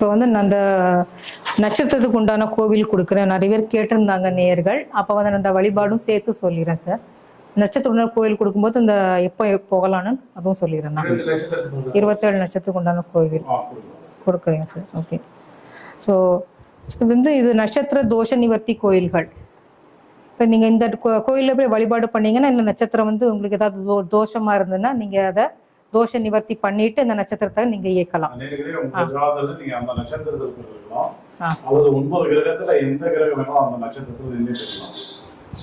இப்போ வந்து நான் அந்த நட்சத்திரத்துக்கு உண்டான கோவில் கொடுக்குறேன். நிறைய பேர் கேட்டிருந்தாங்க நேயர்கள். அப்போ வந்து நான் அந்த வழிபாடும் சேர்த்து சொல்லிடுறேன் சார். நட்சத்திர கோவில் கொடுக்கும்போது இந்த எப்போ போகலான்னு அதுவும் சொல்லிடுறேன் நான். இருபத்தேழு நட்சத்திரத்துக்கு உண்டான கோவில். கொடுக்குறேங்க சார். ஓகே. ஸோ வந்து இது நட்சத்திர தோஷ நிவர்த்தி கோயில்கள். இப்போ நீங்கள் இந்த கோயில்ல போய் வழிபாடு பண்ணீங்கன்னா இந்த நட்சத்திரம் வந்து உங்களுக்கு ஏதாவது தோஷமாக இருந்ததுன்னா நீங்கள் அதை தோஷ நிவர்த்தி பண்ணிட்டு இந்த நட்சத்திரத்தை இயக்கலாம். நீங்க. அல்லது ஒன்பது கிரகத்துல எந்த கிரகம் வேணாலும் அந்த நட்சத்திரத்துல நின்றுட்டு இருக்கலாம்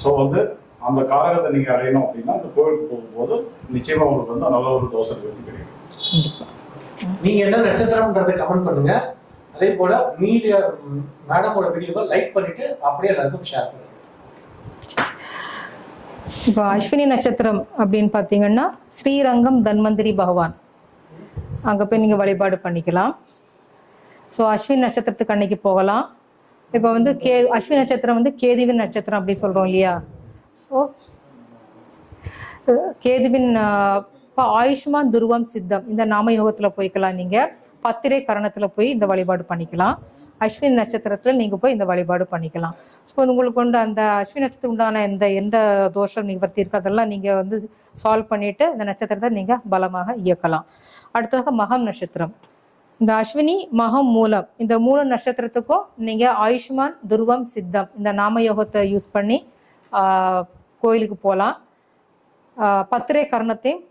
சோ வந்து அந்த காரகத்தை நீங்க அடையணும் அப்படின்னா அந்த கோயிலுக்கு போகும்போது நிச்சயமா உங்களுக்கு வந்து நல்ல ஒரு தோசை வெற்றி கிடைக்கும். நீங்க என்ன நட்சத்திரம்ன்றதை கமெண்ட் பண்ணுங்க. அதே போல மீடியா மேடமோட வீடியோவை லைக் பண்ணிட்டு அப்படியே எல்லாருக்கும் ஷேர் பண்ணுங்க. இப்போ அஸ்வினி நட்சத்திரம் அப்படின்னு பார்த்தீங்கன்னா ஸ்ரீரங்கம் தன்வந்திரி பகவான். அங்கே போய் நீங்கள் வழிபாடு பண்ணிக்கலாம். ஸோ அஸ்வினி நட்சத்திரத்துக்கு அன்னைக்கு போகலாம். இப்போ வந்து கே அஸ்வினி நட்சத்திரம் வந்து கேதுவின் நட்சத்திரம் அப்படி சொல்கிறோம் இல்லையா? ஸோ கேதுவின் இப்போ ஆயுஷ்மான் துருவம் சித்தம் இந்த நாம யோகத்தில் போய்க்கலாம் நீங்கள் பத்திரை கரணத்தில் போய் இந்த வழிபாடு பண்ணிக்கலாம். அஸ்வினி நட்சத்திரத்தில் நீங்கள் போய் இந்த வழிபாடு பண்ணிக்கலாம். ஸோ உங்களுக்கு கொண்டு அந்த அஸ்வினி நட்சத்திரம் உண்டான எந்த எந்த தோஷம் நிவர்த்தி இருக்கு அதெல்லாம் நீங்கள் வந்து சால்வ் பண்ணிட்டு இந்த நட்சத்திரத்தை நீங்கள் பலமாக இயக்கலாம். அடுத்ததாக மகம் நட்சத்திரம். இந்த அஸ்வினி மகம் மூலம் இந்த மூணு நட்சத்திரத்துக்கும் நீங்கள் ஆயுஷ்மான் துருவம் சித்தம் இந்த நாம யோகத்தை யூஸ் பண்ணி ஆஹ், கோயிலுக்கு போகலாம் பத்திரை கரணத்தையும்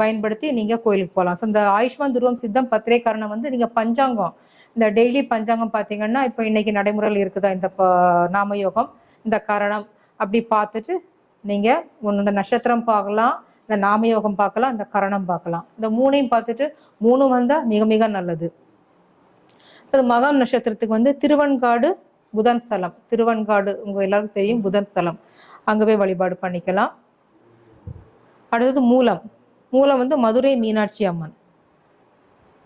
பயன்படுத்தி நீங்கள் கோயிலுக்கு போகலாம் ஸோ இந்த ஆயுஷ்மான் துருவம் சித்தம் பத்திரை கரணம் வந்து நீங்கள் பஞ்சாங்கம். இந்த டெய்லி பஞ்சாங்கம் பார்த்தீங்கன்னா இப்போ இன்னைக்கு நடைமுறையில் இருக்குதா இந்த ப- நாமயோகம். இந்த கரணம் அப்படி பார்த்துட்டு நீங்கள் ஒன்று இந்த நட்சத்திரம் பார்க்கலாம் இந்த நாமயோகம் பார்க்கலாம் இந்த கரணம் பார்க்கலாம். இந்த மூணையும் பார்த்துட்டு மூணு வந்தால் மிக மிக நல்லது. அது மகம் நட்சத்திரத்துக்கு வந்து திருவன்காடு புதன் ஸ்தலம். திருவன்காடு உங்கள் எல்லாருக்கும் தெரியும் புதன் ஸ்தலம். அங்கே போய் வழிபாடு பண்ணிக்கலாம். அடுத்தது மூலம். மூலம் வந்து மதுரை மீனாட்சி அம்மன்.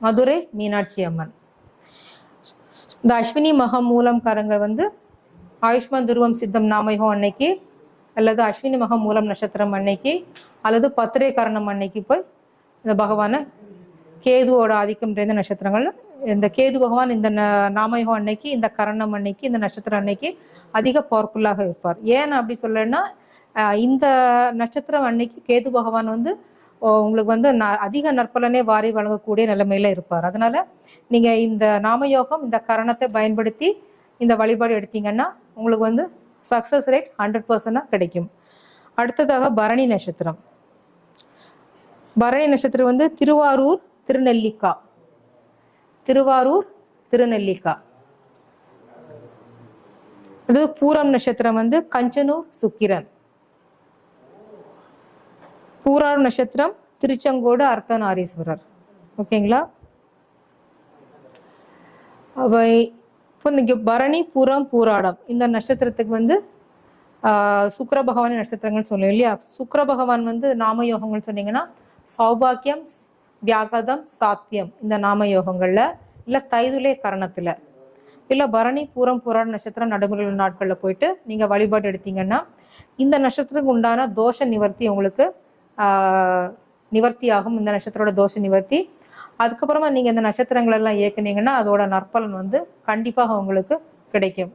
மதுரை மீனாட்சி அம்மன். இந்த அஸ்வினி மகம் மூலம்காரங்கள் வந்து ஆயுஷ்மான் துருவம் சித்தம் நாமயகம் அன்னைக்கு அல்லது அஸ்வினி மகம் மூலம் நட்சத்திரம் அன்னைக்கு அல்லது பத்திரை கரணம் அன்னைக்கு போய் இந்த பகவானை கேதுவோட ஆதிக்கம் நிறைந்த நட்சத்திரங்கள் இந்த கேது பகவான் இந்த ந- நாமயோகம் அன்னைக்கு இந்த கரணம் அன்னைக்கு இந்த நட்சத்திரம் அன்னைக்கு அதிக பவர்ஃபுல்லாக இருப்பார். ஏன் அப்படி சொல்லன்னா இந்த நட்சத்திரம் அன்னைக்கு கேது பகவான் வந்து உங்களுக்கு வந்து ந- அதிக நற்பலனே வாரி வழங்கக்கூடிய நிலைமையில இருப்பார். அதனால நீங்க இந்த நாமயோகம் இந்த கரணத்தை பயன்படுத்தி இந்த வழிபாடு எடுத்தீங்கன்னா உங்களுக்கு வந்து சக்சஸ் ரேட் ஹண்ட்ரட் பர்சன்டாக கிடைக்கும். அடுத்ததாக பரணி நட்சத்திரம். பரணி நட்சத்திரம் வந்து திருவாரூர் திருநெல்லிக்கா. திருவாரூர் திருநெல்லிக்கா. இது பூரம் நட்சத்திரம் வந்து கஞ்சனூர் சுக்கிரன். பூராடும் நட்சத்திரம் திருச்செங்கோடு அர்த்தநாரீஸ்வரர். ஓகேங்களா? அவை இப்போ இந்த பரணி பூரம் பூராடம். இந்த நட்சத்திரத்துக்கு வந்து சுக்கர சுக்கிர பகவான் நட்சத்திரங்கள் சொல்லுவோம் இல்லையா? சுக்கர பகவான் வந்து நாம யோகங்கள் சொன்னீங்கன்னா சௌபாக்கியம் வியாகதம் சாத்தியம் இந்த நாம யோகங்களில் இல்லை தைதுலே கரணத்தில். இல்லை பரணி பூரம் பூராட நட்சத்திரம் நடைமுறை நாட்களில் போயிட்டு நீங்கள் வழிபாடு எடுத்தீங்கன்னா இந்த நட்சத்திரத்துக்கு உண்டான தோஷ நிவர்த்தி உங்களுக்கு நிவர்த்தி ஆகும் இந்த நட்சத்திரோட தோஷ நிவர்த்தி. அதுக்கப்புறமா நீங்க இந்த நட்சத்திரங்கள் எல்லாம் இயக்குனீங்கன்னா அதோட நற்பலன் வந்து கண்டிப்பாக உங்களுக்கு கிடைக்கும்.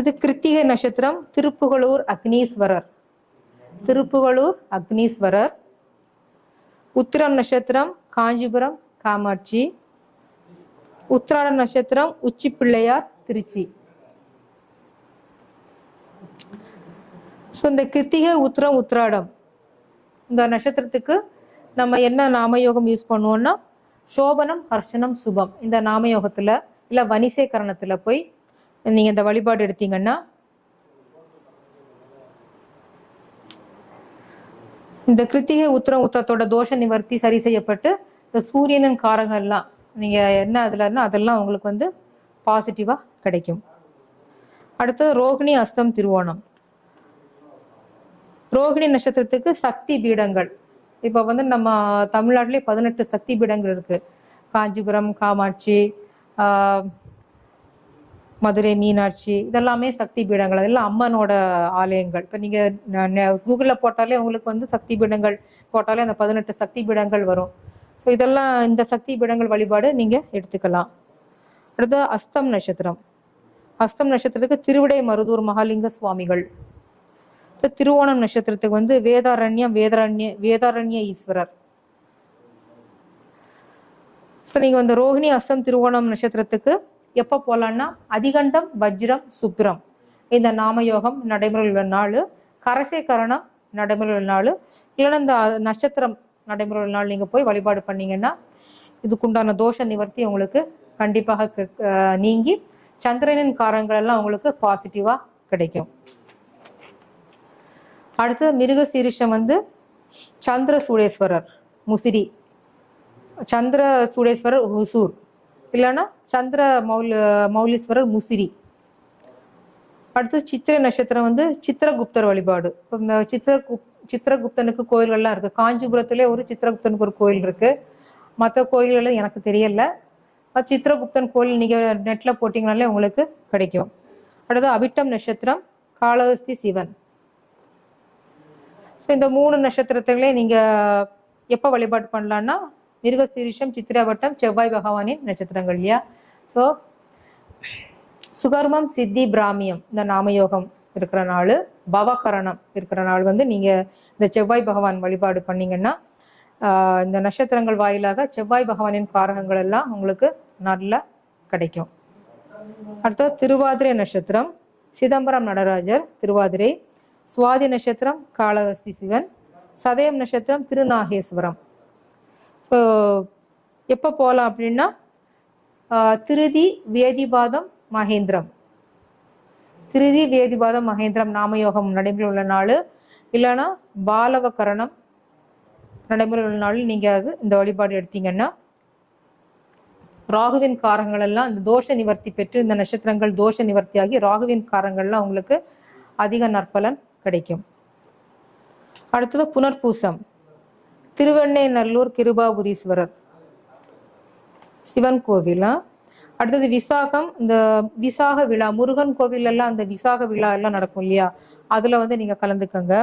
இது கிருத்திகை நட்சத்திரம் திருப்புகலூர் அக்னீஸ்வரர். திருப்புகலூர் அக்னீஸ்வரர். உத்திரம் நட்சத்திரம் காஞ்சிபுரம் காமாட்சி. உத்திராட நட்சத்திரம் உச்சி பிள்ளையார் திருச்சி. ஸோ இந்த கிருத்திகை உத்திரம் உத்திராடம் இந்த நட்சத்திரத்துக்கு நம்ம என்ன நாமயோகம் யூஸ் பண்ணுவோம்னா சோபனம் ஹர்ஷனம் சுபம். இந்த நாமயோகத்தில் இல்லை வனிசேகரணத்தில் போய் நீங்கள் இந்த வழிபாடு எடுத்தீங்கன்னா இந்த கிருத்திகை உத்திரம் உத்தரத்தோட தோஷ நிவர்த்தி சரி செய்யப்பட்டு இந்த சூரியனின் காரங்கள்லாம் நீங்கள் என்ன அதில்னா அதெல்லாம் உங்களுக்கு வந்து பாசிட்டிவாக கிடைக்கும். அடுத்தது ரோகிணி அஸ்தம் திருவோணம். ரோகிணி நட்சத்திரத்துக்கு சக்தி பீடங்கள். இப்போ வந்து நம்ம தமிழ்நாட்டிலே பதினெட்டு சக்தி பீடங்கள் இருக்கு. காஞ்சிபுரம் காமாட்சி மதுரை மீனாட்சி இதெல்லாமே சக்தி பீடங்கள். அதெல்லாம் அம்மனோட ஆலயங்கள். இப்போ நீங்கள் கூகுளில் போட்டாலே உங்களுக்கு வந்து சக்தி பீடங்கள் போட்டாலே அந்த பதினெட்டு சக்தி பீடங்கள் வரும். ஸோ இதெல்லாம் இந்த சக்தி பீடங்கள் வழிபாடு நீங்கள் எடுத்துக்கலாம். அடுத்து அஸ்தம் நட்சத்திரம். அஸ்தம் நட்சத்திரத்துக்கு திருவிடை மருதூர் மகாலிங்க சுவாமிகள். திருவோணம் நட்சத்திரத்துக்கு வந்து வேதாரண்யம் வேதாரண்ய வேதாரண்ய ஈஸ்வரர். ஸோ நீங்கள் வந்து ரோஹிணி அஸ்தம் திருவோணம் நட்சத்திரத்துக்கு எப்போ போகலான்னா அதிகண்டம் வஜ்ரம் சுப்ரம் இந்த நாமயோகம் நடைமுறையில் உள்ள நாள் கரசே கரணம் நடைமுறையில் உள்ள நாள் இல்லைன்னா இந்த நட்சத்திரம் நடைமுறையில் உள்ள நாள் நீங்கள் போய் வழிபாடு பண்ணீங்கன்னா இதுக்குண்டான தோஷ நிவர்த்தி உங்களுக்கு கண்டிப்பாக நீங்கி சந்திரனின் காரங்கள் எல்லாம் உங்களுக்கு பாசிட்டிவாக கிடைக்கும். அடுத்து மிருக சீரிஷம் வந்து சந்திர சூடேஸ்வரர் முசிறி. சந்திர சூடேஸ்வரர் ஹுசூர். இல்லைன்னா சந்திர மௌல மௌலீஸ்வரர் முசிறி. அடுத்து சித்திரை நட்சத்திரம் வந்து சித்திரகுப்தர் வழிபாடு. இப்போ இந்த சித்திரகுப் சித்திரகுப்தனுக்கு கோயில்கள்லாம் இருக்குது காஞ்சிபுரத்துலேயே ஒரு சித்திரகுப்தனுக்கு ஒரு கோயில் இருக்குது மற்ற கோயில்கள் எனக்கு தெரியல. சித்திரகுப்தன் கோயில் நீங்கள் நெட்டில் போட்டிங்கனாலே உங்களுக்கு கிடைக்கும். அடுத்தது அபிட்டம் நட்சத்திரம் காளஹஸ்தி சிவன். ஸோ இந்த மூணு நட்சத்திரத்திலே நீங்கள் எப்போ வழிபாடு பண்ணலான்னா மிருகசீரிஷம் சித்திரவட்டம் செவ்வாய் பகவானின் நட்சத்திரங்கள் இல்லையா? ஸோ சுகர்மம் சித்தி பிராமியம் இந்த நாமயோகம் இருக்கிற நாள் பவகரணம் இருக்கிற நாள் வந்து நீங்கள் இந்த செவ்வாய் பகவான் வழிபாடு பண்ணீங்கன்னா இந்த நட்சத்திரங்கள் வாயிலாக செவ்வாய் பகவானின் காரகங்கள் எல்லாம் உங்களுக்கு நல்லா கிடைக்கும். அடுத்தது திருவாதிரை நட்சத்திரம் சிதம்பரம் நடராஜர் திருவாதிரை சுவாதி நட்சத்திரம் காளகஸ்தி சிவன் சதயம் நட்சத்திரம் திருநாகேஸ்வரம். ஸோ எப்போ போகலாம் அப்படின்னா திருதி வேதிபாதம் மகேந்திரம். திருதி வேதிபாதம் மகேந்திரம் நாமயோகம் நடைமுறை உள்ள நாள். இல்லைன்னா பாலவகரணம் நடைமுறை உள்ள நாள் நீங்கள் அது இந்த வழிபாடு எடுத்தீங்கன்னா ராகுவின் காரங்கள் எல்லாம் இந்த தோஷ நிவர்த்தி பெற்று இந்த நட்சத்திரங்கள் தோஷ நிவர்த்தியாகி ராகுவின் காரங்கள்லாம் உங்களுக்கு அதிக நற்பலன் கிடைக்கும். அடுத்தது புனர்பூசம். திருவெண்ணெய்நல்லூர் கிருபாபுரீஸ்வரர். சிவன் கோவிலா அடுத்தது விசாகம். இந்த விசாக விழா முருகன் கோவிலெல்லாம் அந்த விசாக விழா எல்லாம் நடக்கும் இல்லையா? அதுல வந்து நீங்க கலந்துக்கங்க.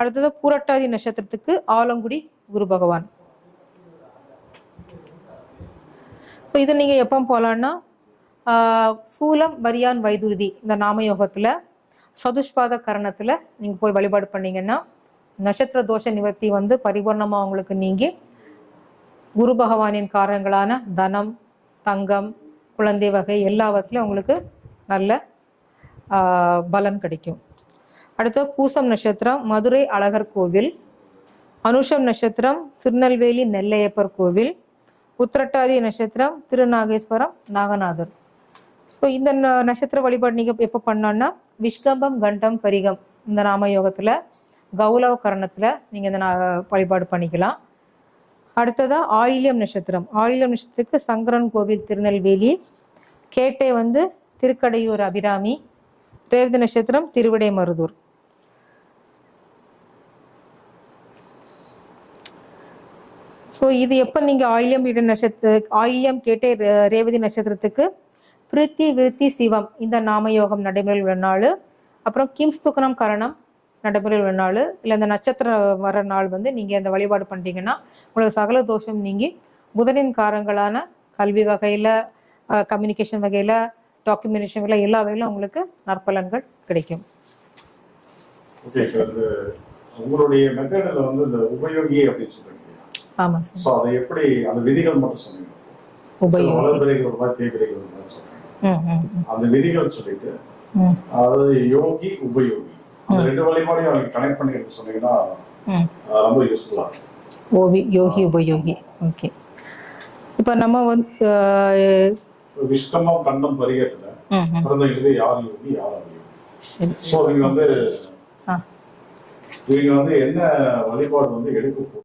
அடுத்தது பூரட்டாதி நட்சத்திரத்துக்கு ஆலங்குடி குரு பகவான். ஸோ இது நீங்க எப்போ போகலான்னா சூலம் வரியான் வைதுருதி இந்த நாமயோகத்துல சதுஷ்பாத கரணத்துல நீங்க போய் வழிபாடு பண்ணீங்கன்னா நட்சத்திர தோஷ நிவர்த்தி வந்து பரிபூர்ணமா உங்களுக்கு நீங்கி குரு பகவானின் காரணங்களான தனம் தங்கம் குழந்தை வகை எல்லாவற்றிலும் உங்களுக்கு நல்ல பலன் கிடைக்கும். அடுத்து பூசம் நட்சத்திரம் மதுரை அழகர் கோவில் அனுஷம் நட்சத்திரம் திருநெல்வேலி நெல்லையப்பர் கோவில் உத்திரட்டாதி நட்சத்திரம் திருநாகேஸ்வரம் நாகநாதர். ஸோ இந்த ந- நட்சத்திர வழிபாடு நீங்கள் எப்போ பண்ணோன்னா விஷ்கம்பம் கண்டம் பரிகம் இந்த நாம யோகத்தில் கௌலவ கரணத்தில் நீங்கள் இந்த வழிபாடு பண்ணிக்கலாம். அடுத்ததாக ஆயில்யம் நட்சத்திரம். ஆயில்யம் நட்சத்திரத்துக்கு சங்கரன் கோவில் திருநெல்வேலி கேட்டை வந்து திருக்கடையூர் அபிராமி ரேவதி நட்சத்திரம் திருவிடை மருதூர். ஸோ இது எப்போ நீங்கள் ஆயில்யம் இட நட்சத்திர ஆயில்யம் கேட்டை ரே- ரேவதி நட்சத்திரத்துக்கு பிரித்தி விருத்தி சிவம். இந்த நாமயோகம் நடைமுறையில் உள்ள நாள். அப்புறம் கிம்ஸ்துக்கனம் கரணம் நடைமுறையில் உள்ள நாள். இல்லை இந்த நட்சத்திரம் வர நாள் வந்து நீங்கள் அந்த வழிபாடு பண்ணிட்டீங்கன்னா உங்களுக்கு சகல தோஷம் நீங்கி புதனின் காரங்களான கல்வி வகையில் கம்யூனிகேஷன் வகையில் டாக்குமெண்டேஷன் வகையில் எல்லா வகையிலும் உங்களுக்கு நற்பலன்கள் கிடைக்கும். உங்களுடைய மெத்தடில் வந்து இந்த உபயோகி அப்படின்னு சொல்றீங்க. ஆமாம் சார் ஸோ அதை எப்படி அந்த விதிகள் மட்டும் சொன்னீங்க. உபயோகம் அந்த விதிகள் சொல்லிட்டு அதாவது யோகி உபயோகி. அந்த ரெண்டு வழிபாடையும் அவங்க கனெக்ட் பண்ணி சொன்னீங்கன்னா ரொம்ப யூஸ்ஃபுல்லா ஓவி யோகி உபயோகி. ஓகே. இப்போ நம்ம வந்து அஹ், விஷ்கமம் கண்டம் பரிகட்டில் ம், ம். பிறந்தவங்களுக்கு யார் யோகி யார் சரி. ஸோ நீங்க வந்து இவங்க வந்து என்ன வழிபாடு வந்து எடுக்க